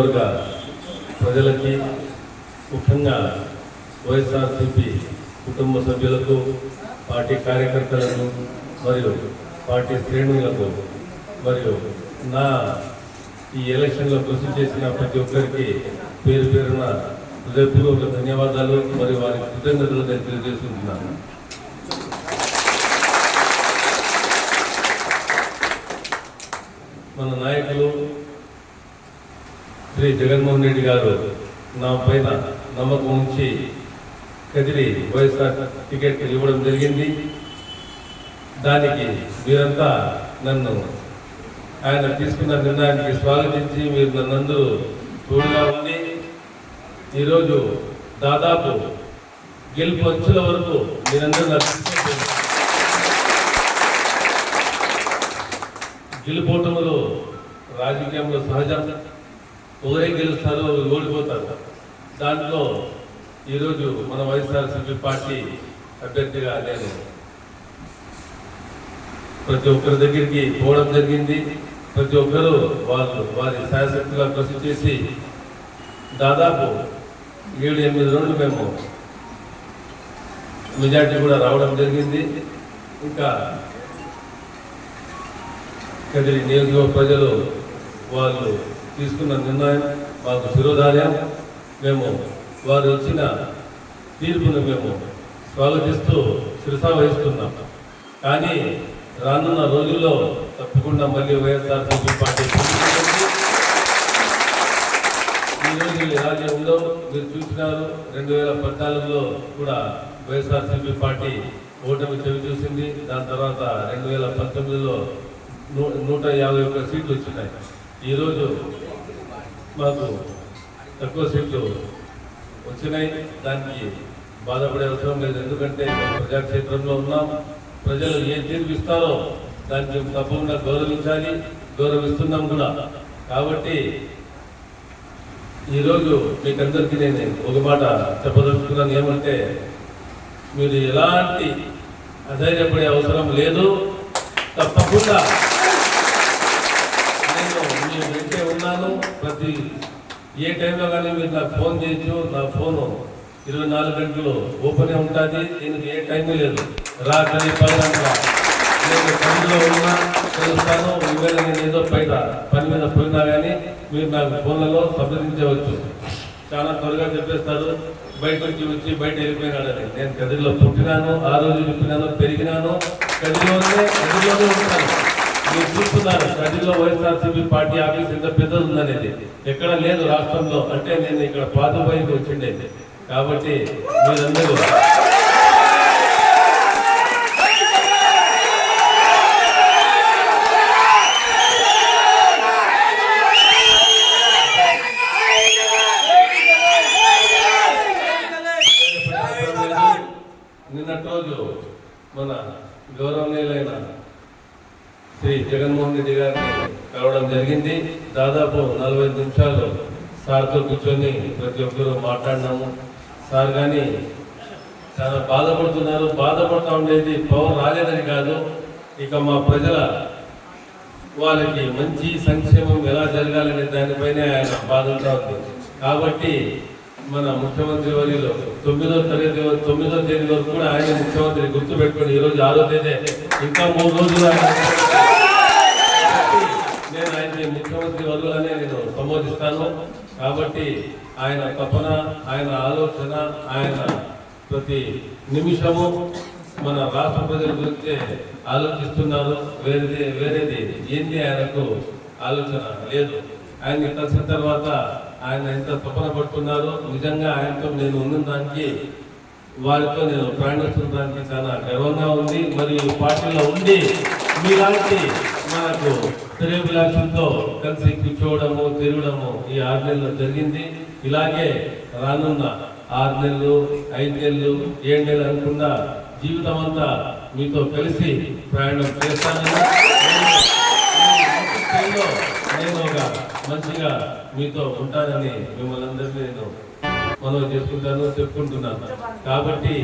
నియోజకవర్గ ప్రజలకి ముఖ్యంగా వైఎస్ఆర్సీపీ కుటుంబ సభ్యులకు పార్టీ కార్యకర్తలకు మరియు పార్టీ శ్రేణులకు మరియు నా ఈ ఎలక్షన్లో కృషి చేసిన ప్రతి ఒక్కరికి పేరు పేరున హృదయపూర్వక ధన్యవాదాలు మరియు వారి కృతజ్ఞతలు నేను తెలియజేసుకుంటున్నాను. మన నాయకులు శ్రీ జగన్మోహన్ రెడ్డి గారు నా పైన నమ్మకం ఉంచి కదిలి వైఎస్ఆర్ టికెట్ ఇవ్వడం జరిగింది. దానికి మీరంతా నన్ను ఆయన తీసుకున్న నిర్ణయానికి స్వాగతించి మీరు నన్ను తోడుగా ఉండి ఈరోజు దాదాపు గెలుపు అంచుల వరకు మీరందరూ నాకు రాజకీయంలో సహజం. ఎవరేం గెలుస్తారు ఓడిపోతారు. దాంట్లో ఈరోజు మన వైఎస్ఆర్సీపీ పార్టీ అభ్యర్థిగా నేను ప్రతి ఒక్కరి దగ్గరికి పోవడం జరిగింది. ప్రతి ఒక్కరూ వాళ్ళు వారి శాయశక్తిగా కృషి చేసి దాదాపు ఏడు ఎనిమిది రోజులు మేము మెజార్టీ కూడా రావడం జరిగింది. ఇంకా కదిరి నియోజకవర్గ ప్రజలు వాళ్ళు తీసుకున్న నిర్ణయం మాకు శిరోధార్యం. మేము వారు ఇచ్చిన తీర్పును మేము స్వాగతిస్తూ శిరసా వహిస్తున్నాం. కానీ రానున్న రోజుల్లో తప్పకుండా మళ్ళీ వైఎస్ఆర్సీపీ పార్టీ ఈరోజు ఈ ఉందో మీరు చూసినారు. రెండు వేల పద్నాలుగులో కూడా వైఎస్ఆర్సీపీ పార్టీ ఓటమి చెవి చూసింది. దాని తర్వాత రెండు వేల పంతొమ్మిదిలో నూ- నూట యాభై ఒక్క సీట్లు వచ్చినాయి. ఈరోజు మాకు తక్కువ సీట్లు వచ్చినాయి. దానికి బాధపడే అవసరం లేదు. ఎందుకంటే ప్రజాక్షేత్రంలో ఉన్నాం. ప్రజలు ఏ తీర్పు ఇస్తారో దానికి మేము తప్పకుండా గౌరవించాలి గౌరవిస్తున్నాం కూడా. కాబట్టి ఈరోజు మీకందరికీ నేను ఒక మాట చెప్పదలుచుకున్నాను. ఏమంటే మీరు ఎలాంటి అధైర్యపడే అవసరం లేదు. తప్పకుండా నేను మీ వెంటే ఉన్నాను ప్రతి ఏ టైంలో కానీ మీరు నాకు ఫోన్ చేయొచ్చు నా ఫోను ఇరవై నాలుగు గంటలు ఓపెనే ఉంటుంది. దీనికి ఏ టైం లేదు. రాత్రి పగలంట నేను పనిలో ఉన్నా తెలుస్తాను ఈవేళ నేను ఏదో బయట పని మీద పోయినా కానీ మీరు నాకు ఫోన్లలో సంప్రదించవచ్చు. చాలా త్వరగా చెప్పేస్తారు. బయట నుంచి వచ్చి బయట వెళ్ళిపోయినాడని నేను కదిరిలో పుట్టినాను ఆ రోజు చెప్పినాను పెరిగినాను. కదిరిలోనే కదిరిలోనే ఉంటాను. మీరు చూస్తున్నారు ప్రజల్లో వైఎస్ఆర్సీపీ పార్టీ ఆఫీస్ ఎంత పెద్దది ఉందనేది ఎక్కడ లేదు రాష్ట్రంలో. అంటే నేను ఇక్కడ పాతపోయికి వచ్చిండేది. కాబట్టి మీరందరూ నిన్నటి రోజు మన గౌరవనీయులైన శ్రీ జగన్మోహన్ రెడ్డి గారిని కలవడం జరిగింది దాదాపు నలభై ఐదు నిమిషాలు సార్తో కూర్చొని ప్రతి ఒక్కరూ మాట్లాడినాము. సార్ కానీ చాలా బాధపడుతున్నారు. బాధపడుతూ ఉండేది పవర్ రాలేదని కాదు. ఇక మా ప్రజల వాళ్ళకి మంచి సంక్షేమం ఎలా జరగాలనే దానిపైనే ఆయన బాధంతా ఉంది. కాబట్టి మన ముఖ్యమంత్రి వర్యులు తొమ్మిదో తరగతి తొమ్మిదో తేదీ వరకు కూడా ఆయన ముఖ్యమంత్రి గుర్తు పెట్టుకుని ఈరోజు ఆరో తేదీ ఇంకా మూడు రోజులు ఆయన నేను ఆయన్ని ముఖ్యమంత్రి వరులనే నేను సంబోధిస్తాను కాబట్టి ఆయన తపన ఆయన ఆలోచన ఆయన ప్రతి నిమిషము మన రాష్ట్ర ప్రజల గురించే ఆలోచిస్తున్నారు వేరేది వేరేది ఏంది ఆయనకు ఆలోచన లేదు. ఆయన కలిసిన తర్వాత ఆయన ఎంత తపన పడుతున్నారు నిజంగా ఆయనతో నేను ఉన్న దానికి వారితో నేను ప్రయాణిస్తున్న దానికి చాలా గర్వంగా ఉంది. మరియు పార్టీలో ఉండి మీలాంటి మనకు శ్రేయభిలాషులతో కలిసి కూర్చోవడము తిరగడము ఈ ఆరు నెలలో జరిగింది. ఇలాగే రానున్న ఆరు నెలలు ఐదు నెలలు ఏడు నెలలు అనుకుండా జీవితం అంతా మీతో కలిసి ప్రయాణం చేస్తానని నేను ఒక మంచిగా మీతో ఉంటానని మిమ్మల్ని అందరినీ నేను మనం చేసుకుంటాను చెప్పుకుంటున్నాను. కాబట్టి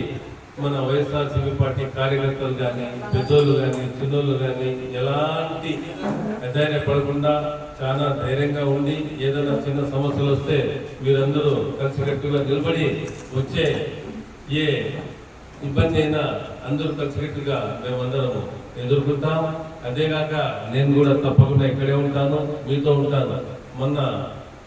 మన వైఎస్ఆర్సీపీ పార్టీ కార్యకర్తలు కానీ పెద్దోళ్ళు కానీ చిన్నోళ్ళు కానీ ఎలాంటి అధైర్యపడకుండా చాలా ధైర్యంగా ఉండి ఏదైనా చిన్న సమస్యలు వస్తే మీరందరూ కలిసికట్టుగా నిలబడి వచ్చే ఏ ఇబ్బంది అయినా అందరూ కలిసికట్టుగా మేమందరము ఎదుర్కొంటాం అదేగాక నేను కూడా తప్పకుండా ఇక్కడే ఉంటాను మీతో ఉంటాను. మొన్న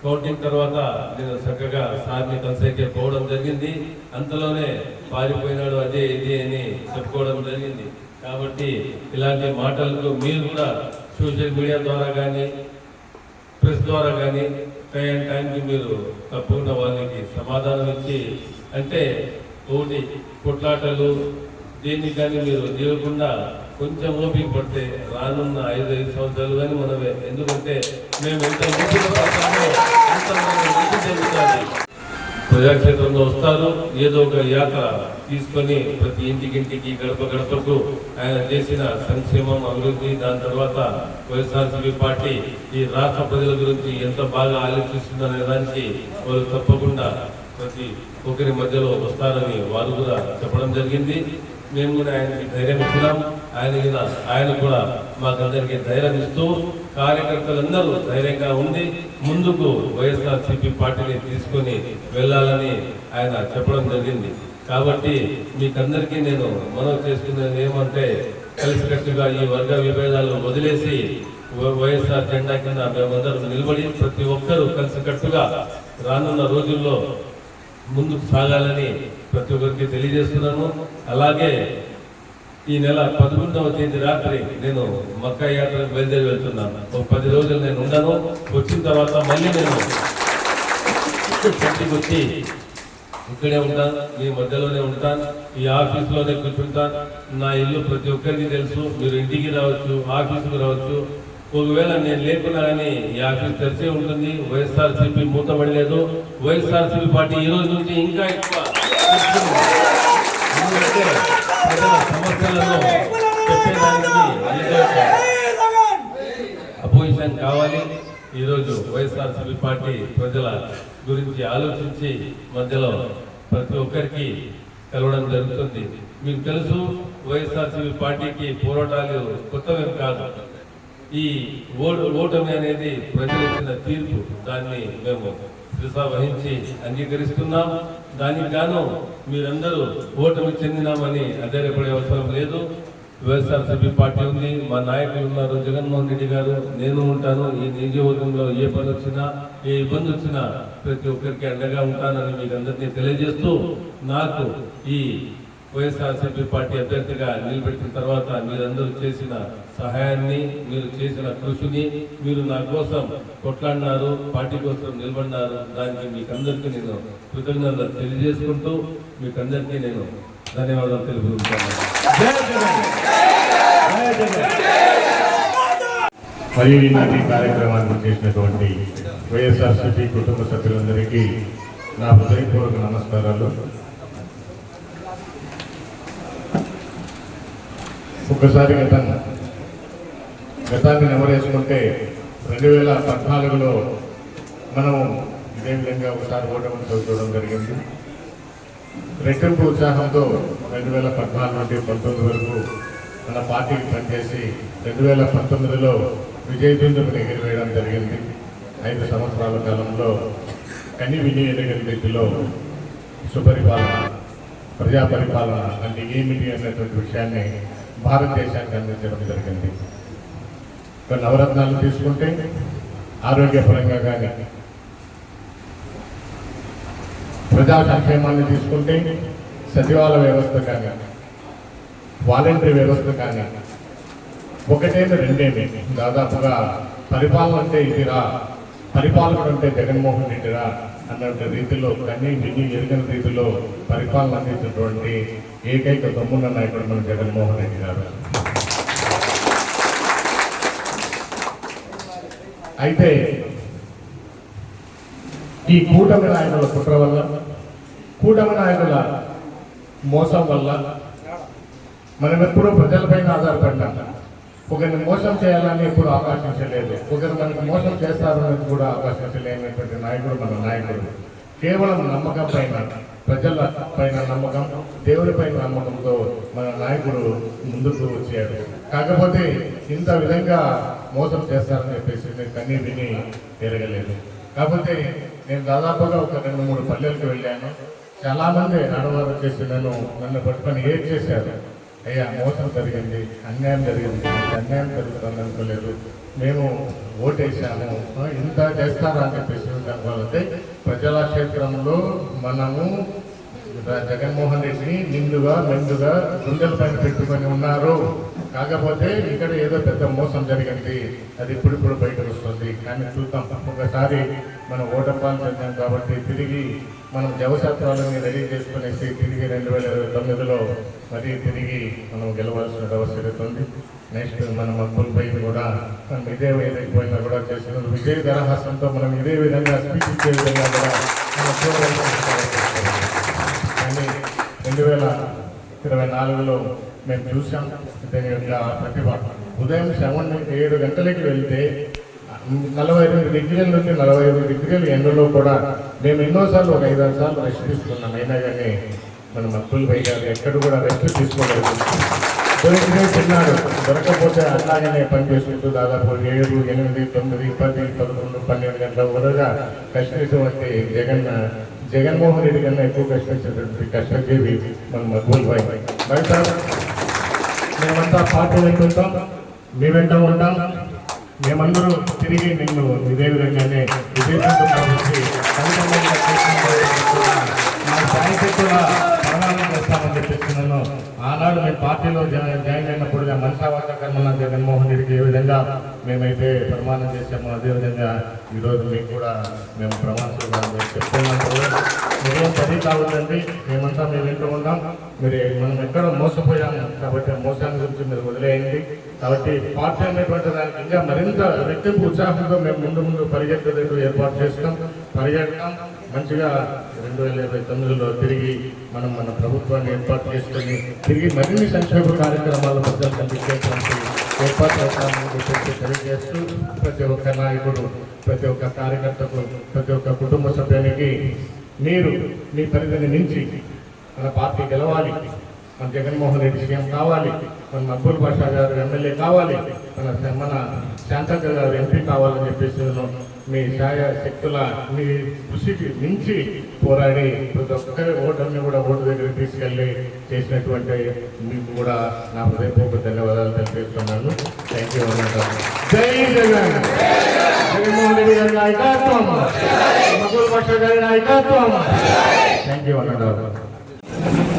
కౌంటింగ్ తర్వాత నేను చక్కగా సార్ని కలిసైతే పోవడం జరిగింది. అంతలోనే పారిపోయినాడు అదే ఇది అని చెప్పుకోవడం జరిగింది. కాబట్టి ఇలాంటి మాటలకు మీరు కూడా సోషల్ మీడియా ద్వారా కానీ ప్రెస్ ద్వారా కానీ టైం టైంకి మీరు తప్పకుండా వాళ్ళకి సమాధానం ఇచ్చి అంటే ఒకటి కొట్లాటలు దీన్ని కానీ మీరు దిగకుండా కొంచెం ఓపిక పడితే రానున్న ఐదు ఐదు సంవత్సరాలు కానీ మనమే. ఎందుకంటే మేము ఎంత ముందుకు అంత మంచి జరుగుతుంది ప్రజాక్షేత్రంలో వస్తారు. ఏదో ఒక యాత్ర తీసుకొని ప్రతి ఇంటికింటికి గడప గడపకు ఆయన చేసిన సంక్షేమం అభివృద్ధి దాని తర్వాత వైఎస్ఆర్సీపీ పార్టీ ఈ రాష్ట్ర ప్రజల గురించి ఎంత బాగా ఆలోచిస్తుందనే దానికి వారు తప్పకుండా ప్రతి ఒక్కరి మధ్యలో వస్తారని వారు కూడా చెప్పడం జరిగింది. మేము కూడా ఆయనకి ధైర్యం ఇచ్చినాము ఆయన కూడా ఆయన కూడా మాకందరికీ ధైర్యం ఇస్తూ కార్యకర్తలందరూ ధైర్యంగా ఉండి ముందుకు వైఎస్ఆర్ సిపి పార్టీని తీసుకొని వెళ్ళాలని ఆయన చెప్పడం జరిగింది. కాబట్టి మీకందరికీ నేను మనవి చేసుకునేది ఏమంటే కలిసికట్టుగా ఈ వర్గ విభేదాలు వదిలేసి వై- వైఎస్ఆర్ జెండా కింద మేమందరం నిలబడి ప్రతి ఒక్కరూ కలిసికట్టుగా రానున్న రోజుల్లో ముందుకు సాగాలని ప్రతి ఒక్కరికి తెలియజేస్తున్నాను. అలాగే ఈ నెల పదకొండవ తేదీ రాత్రి నేను మక్కా యాత్ర బయలుదేరి వెళ్తున్నాను. ఒక పది రోజులు నేను ఉండను. వచ్చిన తర్వాత మళ్ళీ నేను ఇంటికి వచ్చి ఇక్కడే ఉంటాను మీ మధ్యలోనే ఉంటాను ఈ ఆఫీస్లోనే కూర్చుంటాను నా ఇల్లు ప్రతి ఒక్కరికి తెలుసు. మీరు ఇంటికి రావచ్చు ఆఫీసుకు రావచ్చు. ఒకవేళ నేను లేకున్నా కానీ ఈ ఆఫీస్ తెరిచే ఉంటుంది. వైఎస్ఆర్సీపీ మూతపడలేదు వైఎస్ఆర్సీపీ పార్టీ ఈ రోజు నుంచి ఇంకా ఎక్కువ. ప్రజల సమస్యలను చెప్పేదానికి అపోజిషన్ కావాలి. ఈరోజు వైఎస్ఆర్సీపీ పార్టీ ప్రజల గురించి ఆలోచించి మధ్యలో ప్రతి ఒక్కరికి కలవడం జరుగుతుంది. మీకు తెలుసు వైఎస్ఆర్సీపీ పార్టీకి పోరాటాలు కొత్తవి కాదు. ఈ ఓటు ఓటమి అనేది ప్రజలు ఇచ్చిన తీర్పు. దాన్ని మేము శ్రీసా వహించి అంగీకరిస్తున్నాం. దానికి గాను మీరందరూ ఓటమి చెందినామని అధైర్యపడే అవసరం లేదు. వైఎస్ఆర్సీపీ పార్టీ ఉంది. మా నాయకులు ఉన్నారు. జగన్మోహన్ రెడ్డి గారు నేను ఉంటాను. ఈ నియోజకవర్గంలో ఏ పని వచ్చినా ఏ ఇబ్బంది వచ్చినా ప్రతి ఒక్కరికి అండగా ఉంటానని మీకు అందరినీ తెలియజేస్తూ నాకు ఈ వైఎస్ఆర్సీపీ పార్టీ అభ్యర్థిగా నిలబెట్టిన తర్వాత మీరందరూ చేసిన సహాయాన్ని మీరు చేసిన కృషిని మీరు నా కోసం కొట్లాడినారు పార్టీ కోసం నిలబడినారు. దానికి మీకు అందరికీ నేను కృతజ్ఞతలు తెలియజేసుకుంటూ మీకు అందరికీ నేను ధన్యవాదాలు తెలుపుతున్నాను మరియు ఈనాటి కార్యక్రమాన్ని చేసినటువంటి వైఎస్ఆర్సీపీ కుటుంబ సభ్యులందరికీ నా హృదయపూర్వక నమస్కారాలు. ఒక్కసారి గతం గతాన్ని నెమరేసుకుంటే రెండు వేల పద్నాలుగులో మనము ఇదే విధంగా ఒకసారి ఓటమి చూడడం జరిగింది. రెట్టింపు ఉత్సాహంతో రెండు వేల పద్నాలుగు నుండి పంతొమ్మిది వరకు మన పార్టీకి పనిచేసి రెండు వేల పంతొమ్మిదిలో విజయ విజయబిందుకుని ఎగిరివేయడం జరిగింది. ఐదు సంవత్సరాల కాలంలో కని విని ఎదగని రీతిలో సుపరిపాలన ప్రజా పరిపాలన అంటే ఏమిటి అన్నటువంటి విషయాన్ని భారతదేశానికి అందించడం జరిగింది. నవరత్నాలు తీసుకుంటే ఆరోగ్యపరంగా కానీ ప్రజా సంక్షేమాన్ని తీసుకుంటే సచివాలయ వ్యవస్థ కానీ వాలంటరీ వ్యవస్థ కానీ ఒకటేమి రెండేమి దాదాపుగా పరిపాలన అంటే ఇదిరా పరిపాలకుడు అంటే జగన్మోహన్ రెడ్డిరా అన్నటువంటి రీతిలో కన్నీ విని ఎరుగని రీతిలో పరిపాలన అందించినటువంటి ఏకైక దమ్మున్న నాయకుడు మన జగన్మోహన్ రెడ్డి గారు. అయితే ఈ కూటమి నాయకుల కుట్ర వల్ల కూటమి నాయకుల మోసం వల్ల మనం ఎప్పుడూ ప్రజలపైన ఆధారపడ్డాం. ఒకరిని మోసం చేయాలని ఎప్పుడు ఆకాశించలేదు ఒకరు మనకు మోసం చేస్తారని కూడా ఆకాశించలేనటువంటి నాయకుడు మన నాయకుడు. కేవలం నమ్మకం పైన ప్రజల పైన నమ్మకం దేవుడి పైన నమ్మకంతో మన నాయకుడు ముందుకు వచ్చాడు. కాకపోతే ఇంత విధంగా మోసం చేస్తారని చెప్పేసి నేను కన్నీ విని ఎరగలేదు. కాకపోతే నేను దాదాపుగా ఒక రెండు మూడు పల్లెలకు వెళ్ళాను. చాలా మంది చేసి వచ్చేసి నన్ను నన్ను పట్టుకొని ఏం చేశారు. అయ్యా మోసం జరిగింది అన్యాయం జరిగింది అన్యాయం జరుగుతుంది అనుకోలేదు. మేము ఓటేసాము. ఇంత చేస్తారా అని చెప్పేసి అనుకోవాలంటే ప్రజల క్షేత్రంలో మనము జగన్మోహన్ రెడ్డిని నిండుగా మెండుగా గుండెల పైన పెట్టుకొని ఉన్నారు. కాకపోతే ఇక్కడ ఏదో పెద్ద మోసం జరిగింది. అది ఇప్పుడు ఇప్పుడు బయటకు వస్తుంది. కానీ చూద్దాం. ఒకసారి మనం ఓటపాలు చెందాం కాబట్టి తిరిగి మనం జవశాస్త్రాలని రెడీ చేసుకునేసి తిరిగి రెండు వేల ఇరవై తొమ్మిదిలో మరీ తిరిగి మనం గెలవాల్సిన అవసరం ఉంది. నెక్స్ట్ మన మక్కులు పై కూడా మనం ఇదే వేయకపోయినా కూడా చేసిన విజయ దరహాసంతో మనం ఇదే విధంగా స్పీచ్ ఇచ్చే విధంగా కూడా కానీ రెండు వేల ఇరవై నాలుగులో మేము చూసాం దీని యొక్క ప్రతిభ. ఉదయం సెవెన్ ఏడు గంటలకి వెళ్తే నలభై ఎనిమిది డిగ్రీల నుండి నలభై ఐదు డిగ్రీల ఎండలో కూడా మేము ఎన్నోసార్లు ఒక ఐదారు సార్లు రెస్ట్ తీసుకున్నాం. అయినా కానీ మన మక్కులు పై గారు ఎక్కడ కూడా రెస్ట్ తీసుకోలేదు. దొరికితే తిన్నాడు. దొరకపోతే అట్లాగనే పని చేసుకుంటూ దాదాపు ఏడు ఎనిమిది తొమ్మిది పది పదకొండు పన్నెండు గంటల వరగా కష్టమైనటువంటి జగన్ జగన్మోహన్ రెడ్డి కన్నా ఎక్కువ కష్టపడేటువంటి కష్టజీవి మన మక్బూల్ పై భాయ్ మేమంతా పార్టీ వెంటుంటాం మీ వెంట ఉంటాం. మేమందరూ తిరిగి నిన్ను ఇదే విధంగానే విదేశంతో కాబట్టి సంఘటనగా కూడా ఆనాడు మేము పార్టీలో జాయిన్ అయినప్పుడు మనసావాస కర్మల జగన్మోహన్ రెడ్డికి ఏ విధంగా మేమైతే ప్రమాణం చేశామో అదేవిధంగా ఈరోజు మీకు కూడా మేము ప్రమాణం చెప్తున్నాం మీరేం పది కావద్దండి మేమంతా మేము ఇంట్లో ఉన్నాం. మీరు మనం ఎక్కడ మోసపోయాము కాబట్టి మోసాన్ని గురించి మీరు వదిలేయండి. కాబట్టి పార్టీ అనేటువంటి దానికి ఇంకా మరింత రెట్టింపు ఉత్సాహంతో మేము ముందు ముందు పరిగెత్తలు ఏర్పాటు చేస్తాం. పరిగెడతాం మంచిగా రెండు వేల ఇరవై తొమ్మిదిలో తిరిగి మనం మన ప్రభుత్వాన్ని ఏర్పాటు చేసుకొని తిరిగి మరిన్ని సంక్షేమ కార్యక్రమాల ప్రజలు కల్పించేటువంటి ఏర్పాటు చేస్తామని చెప్పేసి తెలియజేస్తూ ప్రతి ఒక్క నాయకుడు ప్రతి ఒక్క కార్యకర్తకు ప్రతి ఒక్క కుటుంబ సభ్యునికి మీరు మీ పరిధిని మించి మన పార్టీ గెలవాలి. మన జగన్మోహన్ రెడ్డి సీఎం కావాలి మన మక్బూల్ బాషా గారు ఎమ్మెల్యే కావాలి మన మన శాంతక్క గారు ఎంపీ కావాలని చెప్పేసి మీ ఛాయ శక్తుల మీ కృషికి మించి పోరాడి ప్రతి ఒక్కరి ఓటర్ని కూడా ఓటు దగ్గర తీసుకెళ్ళి చేసినటువంటి మీకు కూడా నా హృదయపూర్వక ధన్యవాదాలు తెలియజేస్తున్నాను. థ్యాంక్ యూ జై జగన్! జగన్మోహన్ రెడ్డి గారి నాయకత్వం! మక్బూల్ బాషా గారి నాయకత్వం! థ్యాంక్ యూ అన్నారు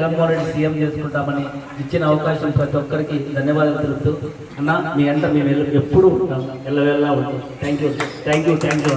జగన్మోహన్ రెడ్డి సీఎం చేసుకుంటామని ఇచ్చిన అవకాశం ప్రతి ఒక్కరికి ధన్యవాదాలు తెలుపుతూ అన్న మీ అంట మేము ఎప్పుడు ఎప్పుడూ ఉంటాం. ఎల్లవెల్లా ఉంటాం. Thank you thank you thank you